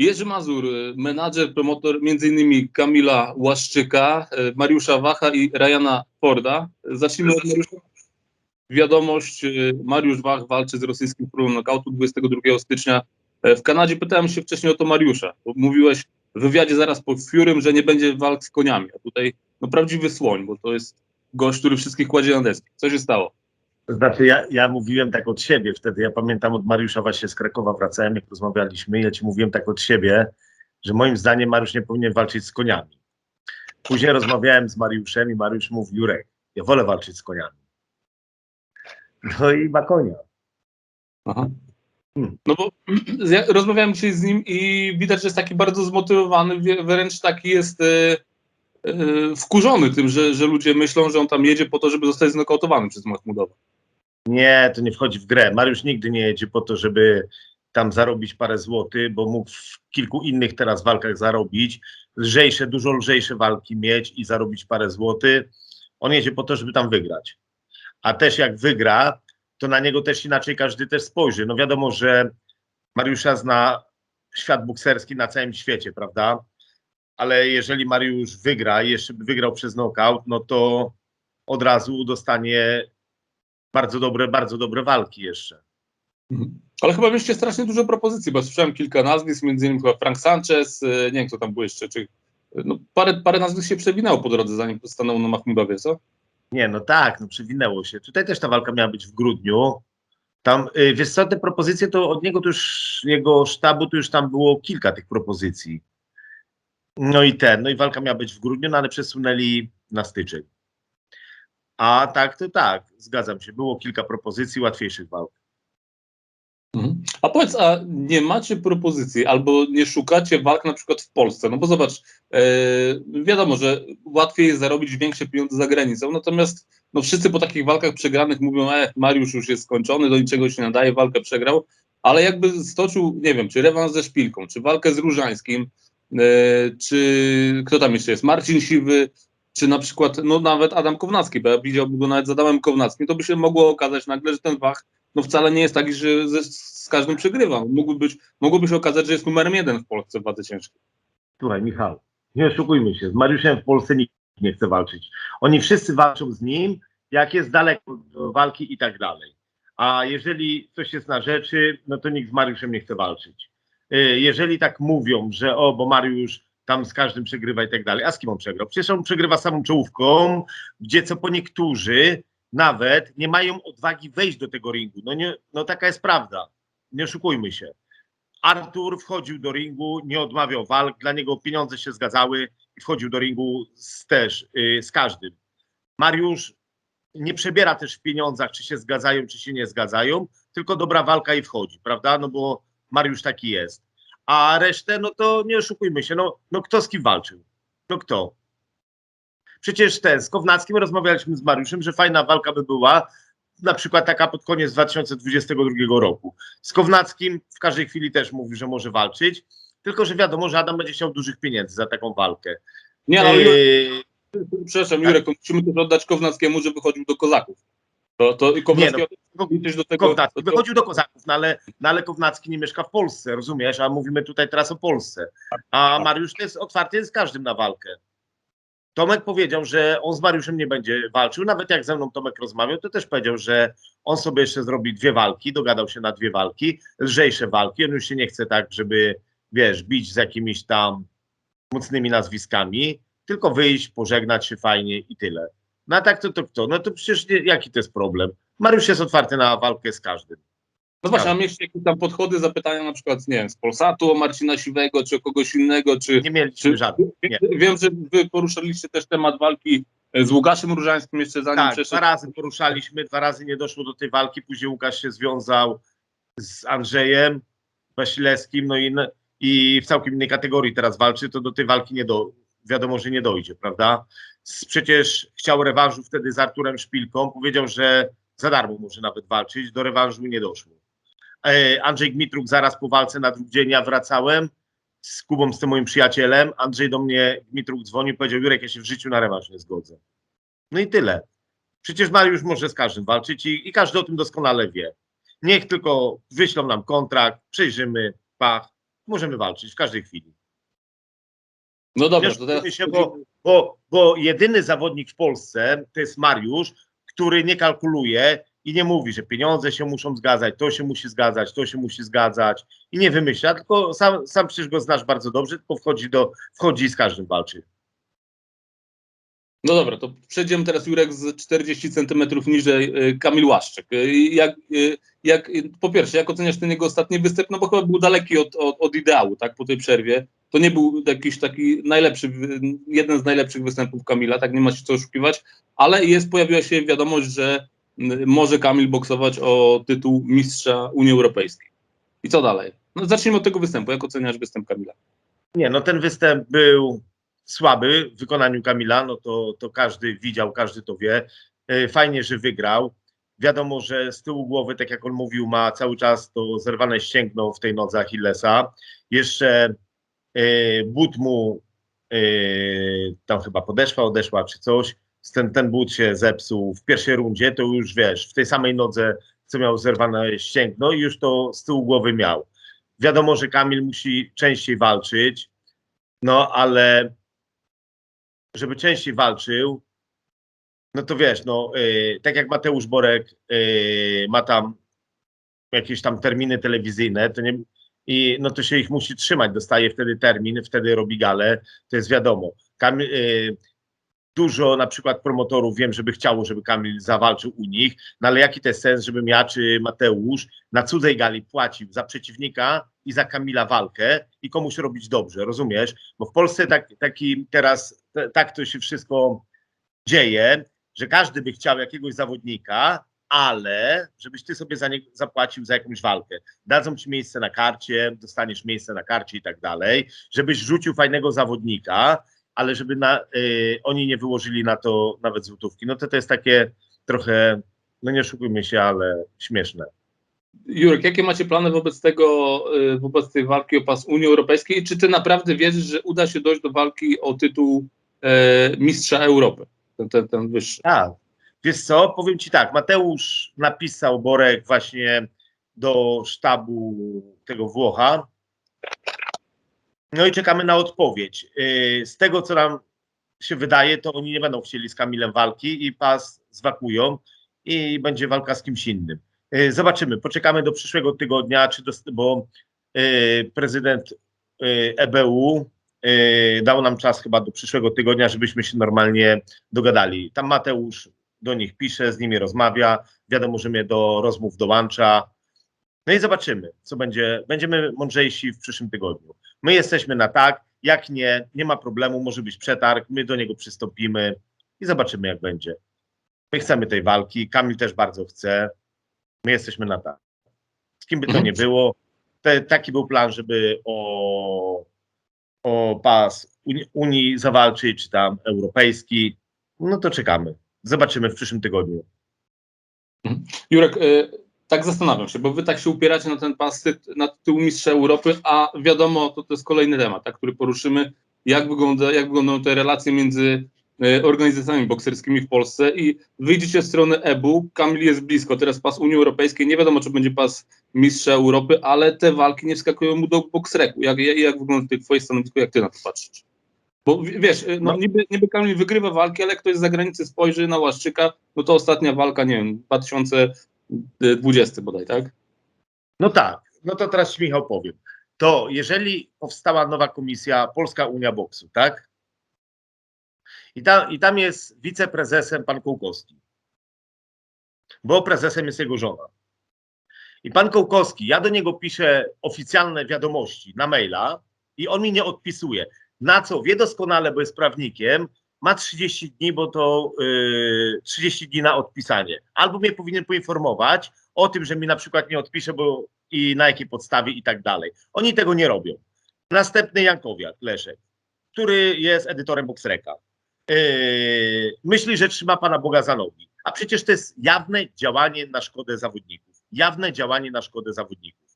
Jerzy Mazur, y, menadżer, promotor innymi Kamila Łaszczyka, y, Mariusza Wacha i Ryana Forda. Zacznijmy od Mariusza. Wiadomość, y, Mariusz Wach walczy z rosyjskim królem knockoutu 22 stycznia w Kanadzie. Pytałem się wcześniej o to Mariusza, mówiłeś w wywiadzie zaraz po Furym, że nie będzie walk z koniami, a tutaj no prawdziwy słoń, bo to jest gość, który wszystkich kładzie na deski. Co się stało? Znaczy, ja, ja mówiłem tak od siebie wtedy. Ja pamiętam od Mariusza właśnie z Krakowa wracałem, jak rozmawialiśmy. Ja ci mówiłem tak od siebie, że moim zdaniem Mariusz nie powinien walczyć z koniami. Później rozmawiałem z Mariuszem i Mariusz mówił, Jurek, ja wolę walczyć z koniami. No i ma konia. Aha. Hmm. No bo ja rozmawiałem dzisiaj z nim i widać, że jest taki bardzo zmotywowany, wręcz taki jest e, e, wkurzony tym, że, że ludzie myślą, że on tam jedzie po to, żeby zostać znokautowany przez Mahmudowa. Nie, to nie wchodzi w grę. Mariusz nigdy nie jedzie po to, żeby tam zarobić parę złotych, bo mógł w kilku innych teraz walkach zarobić, lżejsze, dużo lżejsze walki mieć i zarobić parę złotych. On jedzie po to, żeby tam wygrać. A też jak wygra, to na niego też inaczej każdy też spojrzy. No wiadomo, że Mariusza zna świat bokserski na całym świecie, prawda? Ale jeżeli Mariusz wygra, jeszcze by wygrał przez knockout, no to od razu dostanie bardzo dobre, bardzo dobre walki jeszcze. Ale chyba mieliście strasznie dużo propozycji, bo słyszałem kilka nazwisk, między innymi chyba Frank Sanchez, e, nie wiem kto tam był jeszcze, czy no, parę, parę nazwisk się przewinęło po drodze, zanim stanął na Mahmudowie, co? Nie, no tak, no przewinęło się. Tutaj też ta walka miała być w grudniu. Tam, y, wiesz co, te propozycje to od niego to już, jego sztabu to już tam było kilka tych propozycji. No i ten, no i walka miała być w grudniu, no ale przesunęli na styczeń. A tak, to tak, zgadzam się. Było kilka propozycji łatwiejszych walk. Mhm. A powiedz, a nie macie propozycji albo nie szukacie walk na przykład w Polsce? No bo zobacz, e, wiadomo, że łatwiej jest zarobić większe pieniądze za granicą, natomiast no wszyscy po takich walkach przegranych mówią, e, Mariusz już jest skończony, do niczego się nadaje, walkę przegrał, ale jakby stoczył, nie wiem, czy rewans ze Szpilką, czy walkę z Różańskim, e, czy kto tam jeszcze jest, Marcin Siwy, czy na przykład, no nawet Adam Kownacki, bo ja widziałbym go nawet z Adamem Kownackim, to by się mogło okazać nagle, że ten Wach no wcale nie jest taki, że ze, z każdym przegrywa. Mógłby być, mogłoby się okazać, że jest numerem jeden w Polsce w wadze ciężkiej. Słuchaj, Michał, nie oszukujmy się, z Mariuszem w Polsce nikt nie chce walczyć. Oni wszyscy walczą z nim, jak jest daleko walki i tak dalej. A jeżeli coś jest na rzeczy, no to nikt z Mariuszem nie chce walczyć. Y, Jeżeli tak mówią, że o, bo Mariusz tam z każdym przegrywa i tak dalej, a z kim on przegrał? Przecież on przegrywa samą czołówką, gdzie co po niektórzy nawet nie mają odwagi wejść do tego ringu. No, nie, no taka jest prawda. Nie oszukujmy się. Artur wchodził do ringu, nie odmawiał walk, dla niego pieniądze się zgadzały i wchodził do ringu z, też y, z każdym. Mariusz nie przebiera też w pieniądzach, czy się zgadzają, czy się nie zgadzają, tylko dobra walka i wchodzi, prawda? No bo Mariusz taki jest. A resztę, no to nie oszukujmy się, no, no kto z kim walczył? No kto? Przecież ten, z Kownackim rozmawialiśmy z Mariuszem, że fajna walka by była, na przykład taka pod koniec 2022 roku. Z Kownackim w każdej chwili też mówił, że może walczyć, tylko że wiadomo, że Adam będzie chciał dużych pieniędzy za taką walkę. Nie, ale Yy, przepraszam, Jurek, to musimy też oddać Kownackiemu, żeby chodził do Kozaków. To, to i Kownackiego liczyć do tego. Kownacki do, wychodził do Kozaków, no ale, no ale Kownacki nie mieszka w Polsce, rozumiesz? A mówimy tutaj teraz o Polsce. A Mariusz to jest otwarty jest z każdym na walkę. Tomek powiedział, że on z Mariuszem nie będzie walczył. Nawet jak ze mną Tomek rozmawiał, to też powiedział, że on sobie jeszcze zrobi dwie walki, dogadał się na dwie walki, lżejsze walki. On już się nie chce tak, żeby, wiesz, bić z jakimiś tam mocnymi nazwiskami, tylko wyjść, pożegnać się fajnie i tyle. No a tak to, to kto? No to przecież nie, jaki to jest problem? Mariusz jest otwarty na walkę z każdym. No właśnie, a mieliście jakieś tam podchody, zapytania na przykład, nie wiem, z Polsatu, o Marcina Siwego, czy o kogoś innego, czy... Nie mieliśmy czy żadnych. Nie. Wiem, że wy poruszaliście też temat walki z Łukaszem Różańskim jeszcze zanim Tak, przeszedł. dwa razy poruszaliśmy, dwa razy nie doszło do tej walki. Później Łukasz się związał z Andrzejem Wasilewskim, no i, i w całkiem innej kategorii teraz walczy, to do tej walki nie do, wiadomo, że nie dojdzie, prawda? Przecież chciał rewanżu wtedy z Arturem Szpilką, powiedział, że za darmo może nawet walczyć, do rewanżu nie doszło. E, Andrzej Gmitruk zaraz po walce na drugi dzień ja wracałem z Kubą, z tym moim przyjacielem. Andrzej do mnie, Gmitruk dzwonił, powiedział, Jurek, ja się w życiu na rewanż nie zgodzę. No i tyle. Przecież Mariusz może z każdym walczyć i, i każdy o tym doskonale wie. Niech tylko wyślą nam kontrakt, przejrzymy, pach, możemy walczyć w każdej chwili. No dobra, Nie to teraz... się, bo, bo, bo jedyny zawodnik w Polsce to jest Mariusz, który nie kalkuluje i nie mówi, że pieniądze się muszą zgadzać, to się musi zgadzać, to się musi zgadzać i nie wymyśla, tylko sam, sam przecież go znasz bardzo dobrze, tylko wchodzi, do, wchodzi i z każdym walczy. No dobra, to przejdziemy teraz Jurek z 40 centymetrów niżej y, Kamil Łaszczyk. Y, Jak, y, jak, po pierwsze, jak oceniasz ten jego ostatni występ? No bo chyba był daleki od, od, od ideału, tak, po tej przerwie. To nie był jakiś taki najlepszy, jeden z najlepszych występów Kamila, tak nie ma się co oszukiwać, ale jest, pojawiła się wiadomość, że może Kamil boksować o tytuł mistrza Unii Europejskiej. I co dalej? No zacznijmy od tego występu. Jak oceniasz występ Kamila? Nie, no ten występ był słaby w wykonaniu Kamila, no to, to każdy widział, każdy to wie. E, Fajnie, że wygrał. Wiadomo, że z tyłu głowy, tak jak on mówił, ma cały czas to zerwane ścięgno w tej nodze Achillesa. Jeszcze e, but mu e, tam chyba podeszła, odeszła czy coś. Ten, ten but się zepsuł w pierwszej rundzie, to już wiesz, w tej samej nodze, co miał zerwane ścięgno i już to z tyłu głowy miał. Wiadomo, że Kamil musi częściej walczyć, no ale żeby częściej walczył, no to wiesz, no y, tak jak Mateusz Borek y, ma tam jakieś tam terminy telewizyjne, to nie, i no to się ich musi trzymać, dostaje wtedy termin, wtedy robi galę, to jest wiadomo. Kamil, y, dużo na przykład promotorów wiem, żeby chciało, żeby Kamil zawalczył u nich, no ale jaki to jest sens, żebym ja czy Mateusz na cudzej gali płacił za przeciwnika i za Kamila walkę i komuś robić dobrze, rozumiesz? Bo w Polsce tak, taki teraz, t- tak to się wszystko dzieje, że każdy by chciał jakiegoś zawodnika, ale żebyś ty sobie za zapłacił za jakąś walkę. Dadzą ci miejsce na karcie, dostaniesz miejsce na karcie i tak dalej, żebyś rzucił fajnego zawodnika, ale żeby na, y, oni nie wyłożyli na to nawet złotówki. No to to jest takie trochę, no nie oszukujmy się, ale śmieszne. Jurek, jakie macie plany wobec tego, y, wobec tej walki o pas Unii Europejskiej? Czy ty naprawdę wierzysz, że uda się dojść do walki o tytuł e, mistrza Europy? Ten, ten, ten wyższy. Tak. Wiesz co, powiem ci tak, Mateusz napisał Borek właśnie do sztabu tego Włocha. No i czekamy na odpowiedź. Yy, Z tego, co nam się wydaje, to oni nie będą chcieli z Kamilem walki i pas zwakują i będzie walka z kimś innym. Yy, Zobaczymy, poczekamy do przyszłego tygodnia, czy do, bo yy, prezydent EBU dał nam czas chyba do przyszłego tygodnia, żebyśmy się normalnie dogadali. Tam Mateusz do nich pisze, z nimi rozmawia, wiadomo, że mnie do rozmów dołącza. No i zobaczymy, co będzie. Będziemy mądrzejsi w przyszłym tygodniu. My jesteśmy na tak, jak nie, nie ma problemu, może być przetarg, my do niego przystąpimy i zobaczymy, jak będzie. My chcemy tej walki, Kamil też bardzo chce. My jesteśmy na tak. Z kim by to Mhm. nie było, te, taki był plan, żeby o, o pas Unii, Unii zawalczyć, czy tam europejski. No to czekamy. Zobaczymy w przyszłym tygodniu. Jurek, e, tak zastanawiam się, bo wy tak się upieracie na ten pas na tytuł mistrza Europy, a wiadomo, to, to jest kolejny temat, tak, który poruszymy, jak, wygląda, jak wyglądają te relacje między e, organizacjami bokserskimi w Polsce i wyjdziecie z strony EBU, Kamil jest blisko, teraz pas Unii Europejskiej, nie wiadomo, czy będzie pas mistrza Europy, ale te walki nie wskakują mu do boksreku. Jak, jak, jak wygląda twoje stanowisko, jak ty na to patrzysz? Bo w- wiesz, e, no, No. niby, niby Kamil wygrywa walki, ale ktoś z zagranicy spojrzy na Łaszczyka, no to ostatnia walka, nie wiem, 2020 bodaj, tak? No tak, no to teraz Michał powiem. To jeżeli powstała nowa komisja Polska Unia Boksu, tak? I, ta, I tam jest wiceprezesem pan Kołkowski. Bo prezesem jest jego żona. I pan Kołkowski, ja do niego piszę oficjalne wiadomości na maila i on mi nie odpisuje. Na co wie doskonale, bo jest prawnikiem, ma 30 dni, bo to yy, 30 dni na odpisanie. Albo mnie powinien poinformować o tym, że mi na przykład nie odpisze, bo i na jakiej podstawie i tak dalej. Oni tego nie robią. Następny Jankowiak, Leszek, który jest edytorem Boxreka. Yy, myśli, że trzyma Pana Boga za nogi. A przecież to jest jawne działanie na szkodę zawodników. Jawne działanie na szkodę zawodników.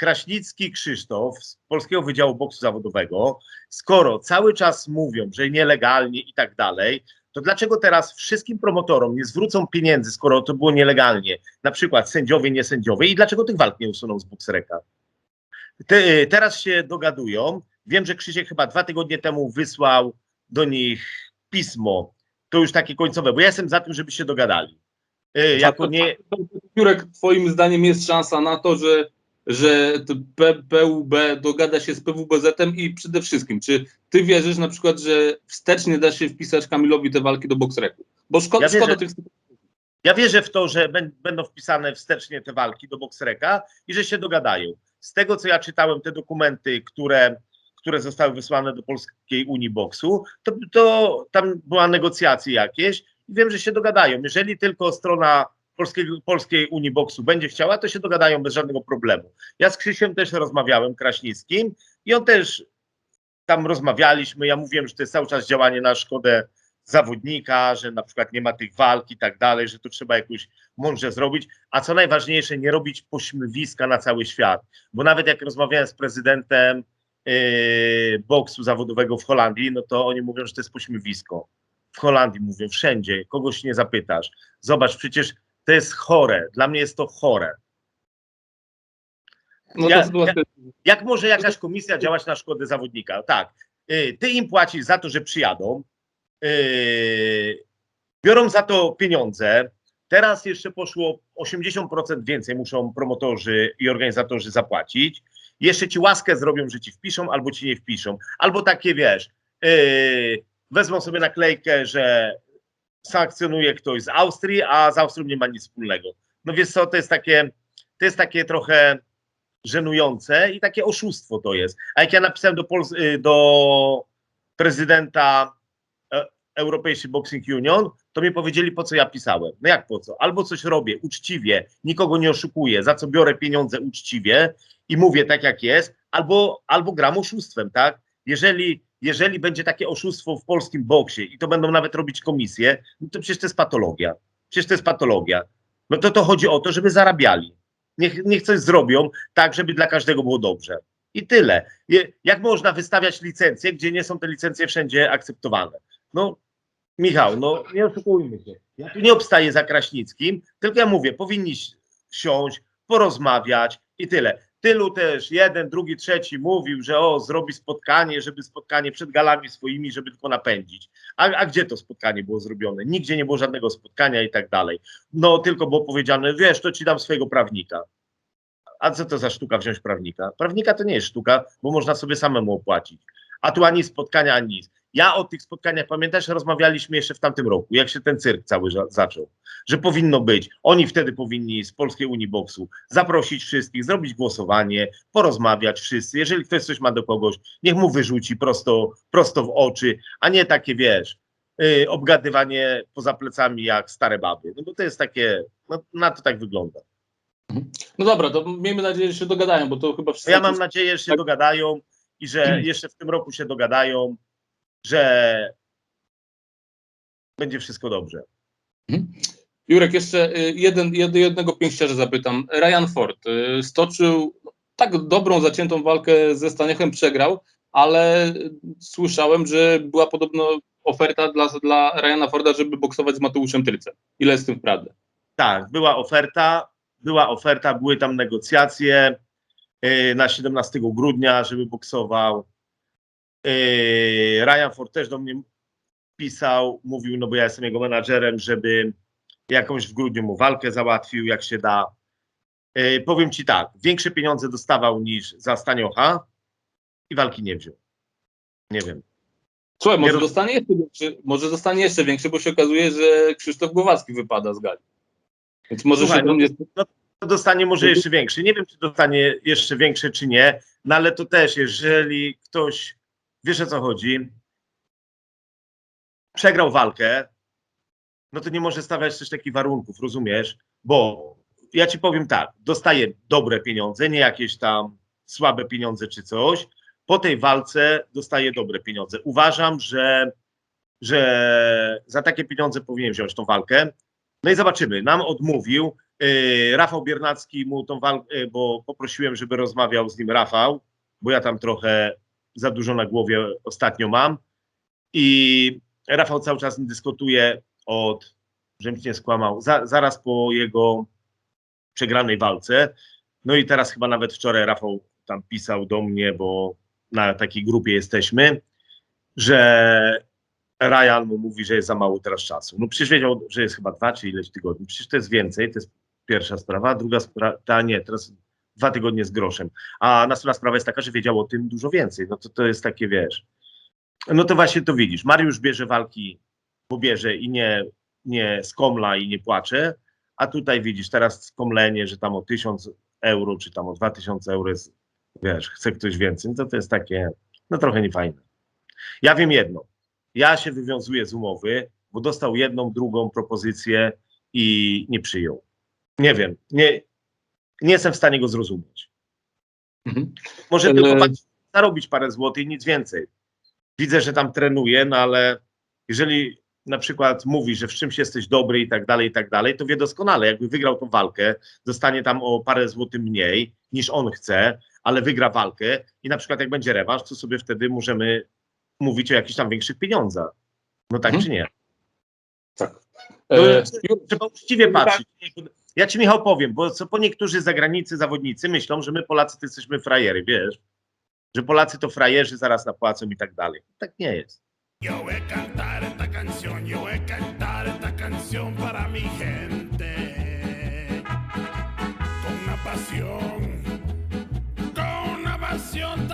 Kraśnicki Krzysztof z Polskiego Wydziału Boksu Zawodowego, skoro cały czas mówią, że nielegalnie i tak dalej, to dlaczego teraz wszystkim promotorom nie zwrócą pieniędzy, skoro to było nielegalnie? Na przykład sędziowie, nie sędziowie i dlaczego tych walk nie usuną z Boxreka? Te, teraz się dogadują. Wiem, że Krzysiek chyba dwa tygodnie temu wysłał do nich pismo. To już takie końcowe, bo ja jestem za tym, żeby się dogadali. Y, Jako nie, Jurek, twoim zdaniem jest szansa na to, że, że PUB dogada się z PWBZ-em i przede wszystkim, czy ty wierzysz na przykład, że wstecznie da się wpisać Kamilowi te walki do boksreku? Bo szkoda, Ja wierzę. szkoda tych Ja wierzę w to, że bę- będą wpisane wstecznie te walki do Boxreka i że się dogadają. Z tego, co ja czytałem, te dokumenty, które, które zostały wysłane do Polskiej Unii Boksu, to, to tam była negocjacja jakieś i wiem, że się dogadają. Jeżeli tylko strona Polskiego, Polskiej Unii Boksu będzie chciała, to się dogadają bez żadnego problemu. Ja z Krzysiem też rozmawiałem, Kraśnickim, i on też tam rozmawialiśmy. Ja mówiłem, że to jest cały czas działanie na szkodę zawodnika, że na przykład nie ma tych walk i tak dalej, że to trzeba jakoś mądrze zrobić, a co najważniejsze, nie robić pośmiewiska na cały świat, bo nawet jak rozmawiałem z prezydentem yy, boksu zawodowego w Holandii, no to oni mówią, że to jest pośmiewisko. W Holandii mówią, wszędzie, kogoś nie zapytasz. Zobacz, przecież to jest chore, dla mnie jest to chore. No Ja- to sytuacja, Jak może jakaś komisja działać na szkodę zawodnika? Tak, y, ty im płacisz za to, że przyjadą, y, biorą za to pieniądze. Teraz jeszcze poszło 80% więcej muszą promotorzy i organizatorzy zapłacić. Jeszcze ci łaskę zrobią, że ci wpiszą albo ci nie wpiszą. Albo takie wiesz, y, wezmą sobie naklejkę, że sankcjonuje ktoś z Austrii, a z Austrią nie ma nic wspólnego. No wiesz co, to jest takie, to jest takie trochę żenujące i takie oszustwo to jest. A jak ja napisałem do, Pols- y, do prezydenta e, Europejskiej Boxing Union, to mi powiedzieli, po co ja pisałem. No jak po co? Albo coś robię uczciwie, nikogo nie oszukuję, za co biorę pieniądze uczciwie i mówię tak, jak jest, albo, albo gram oszustwem, tak? Jeżeli, jeżeli będzie takie oszustwo w polskim boksie i to będą nawet robić komisje, no to przecież to jest patologia. Przecież to jest patologia. No to to chodzi o to, żeby zarabiali. Niech, niech coś zrobią tak, żeby dla każdego było dobrze. I tyle. Jak można wystawiać licencje, gdzie nie są te licencje wszędzie akceptowane? No, Michał, no nie oszukujmy się. Ja tu nie obstaję za Kraśnickim, tylko ja mówię, powinni si- siąść, porozmawiać i tyle. Tylu też, jeden, drugi, trzeci mówił, że o, zrobi spotkanie, żeby spotkanie przed galami swoimi, żeby tylko napędzić. A, a gdzie to spotkanie było zrobione? Nigdzie nie było żadnego spotkania i tak dalej. No tylko było powiedziane, wiesz, to ci dam swojego prawnika. A co to za sztuka wziąć prawnika? Prawnika to nie jest sztuka, bo można sobie samemu opłacić. A tu ani spotkania, ani nic. Ja o tych spotkaniach, pamiętasz, rozmawialiśmy jeszcze w tamtym roku, jak się ten cyrk cały za- zaczął, że powinno być. Oni wtedy powinni z Polskiej Unii Boksu zaprosić wszystkich, zrobić głosowanie, porozmawiać wszyscy. Jeżeli ktoś coś ma do kogoś, niech mu wyrzuci prosto, prosto w oczy, a nie takie, wiesz, yy, obgadywanie poza plecami jak stare baby. No bo to jest takie, no, na to tak wygląda. no dobra, to miejmy nadzieję, że się dogadają, bo to chyba wszyscy... Ja mam nadzieję, że się Tak. dogadają i że jeszcze w tym roku się dogadają, że będzie wszystko dobrze. Jurek, jeszcze y, jeden, jed, jednego pięściarza zapytam. Ryan Ford y, stoczył tak dobrą, zaciętą walkę ze Staniechem, przegrał, ale słyszałem, że była podobno oferta dla, dla Ryana Forda, żeby boksować z Mateuszem Tylcem. Ile jest w tym prawdy? Tak, była oferta, była oferta, były tam negocjacje na 17 grudnia, żeby boksował. Yy, Ryan Ford też do mnie pisał, mówił, no bo ja jestem jego menadżerem, żeby jakąś w grudniu mu walkę załatwił, jak się da. Yy, powiem ci tak, większe pieniądze dostawał niż za Staniocha i walki nie wziął. Nie wiem. Słuchaj, może, roz- dostanie jeszcze większy, może zostanie jeszcze większy, bo się okazuje, że Krzysztof Głowacki wypada z gali. Więc może Słuchaj, się do mnie... to dostanie może jeszcze większy. Nie wiem, czy dostanie jeszcze większy, czy nie, no ale to też, jeżeli ktoś, wiesz o co chodzi, przegrał walkę, no to nie może stawiać też takich warunków, rozumiesz? Bo ja ci powiem tak, dostaje dobre pieniądze, nie jakieś tam słabe pieniądze czy coś. Po tej walce dostaje dobre pieniądze. Uważam, że, że za takie pieniądze powinien wziąć tą walkę. No i zobaczymy. Nam odmówił. Yy, Rafał Biernacki mu tą walkę, yy, bo poprosiłem, żeby rozmawiał z nim Rafał, bo ja tam trochę za dużo na głowie ostatnio mam. I Rafał cały czas dyskutuje od, żebym nie skłamał, za, zaraz po jego przegranej walce. No i teraz chyba nawet wczoraj Rafał tam pisał do mnie, bo na takiej grupie jesteśmy, że Ryan mu mówi, że jest za mało teraz czasu. No przecież wiedział, że jest chyba dwa czy ileś tygodni. Przecież to jest więcej, to jest pierwsza sprawa. Druga sprawa, ta nie, teraz dwa tygodnie z groszem. A następna sprawa jest taka, że wiedział o tym dużo więcej. No to to jest takie, wiesz. No to właśnie to widzisz. Mariusz bierze walki, bo bierze i nie, nie skomla i nie płacze, a tutaj widzisz teraz skomlenie, że tam o 1000 euro, czy tam o 2000 euro jest, wiesz, chce ktoś więcej, no to to jest takie, no trochę niefajne. Ja wiem jedno, ja się wywiązuję z umowy, bo dostał jedną, drugą propozycję i nie przyjął. Nie wiem, nie, nie jestem w stanie go zrozumieć. Mhm. Może Ale- tylko zarobić parę złotych i nic więcej. Widzę, że tam trenuje, no ale jeżeli na przykład mówi, że w czymś jesteś dobry i tak dalej, i tak dalej, to wie doskonale, jakby wygrał tą walkę, dostanie tam o parę złotych mniej niż on chce, ale wygra walkę i na przykład jak będzie rewanż, to sobie wtedy możemy mówić o jakichś tam większych pieniądzach. No tak Mhm. czy nie? Tak. No, E, Trzeba uczciwie patrzeć. Ja ci Michał powiem, bo co po niektórzy zagranicy zawodnicy myślą, że my Polacy to jesteśmy frajery, wiesz? Że Polacy to frajerzy zaraz napłacą i tak dalej. Tak nie jest. Yo voy a cantar canción, yo voy a cantar canción para mi gente. Con pasión, con una pasión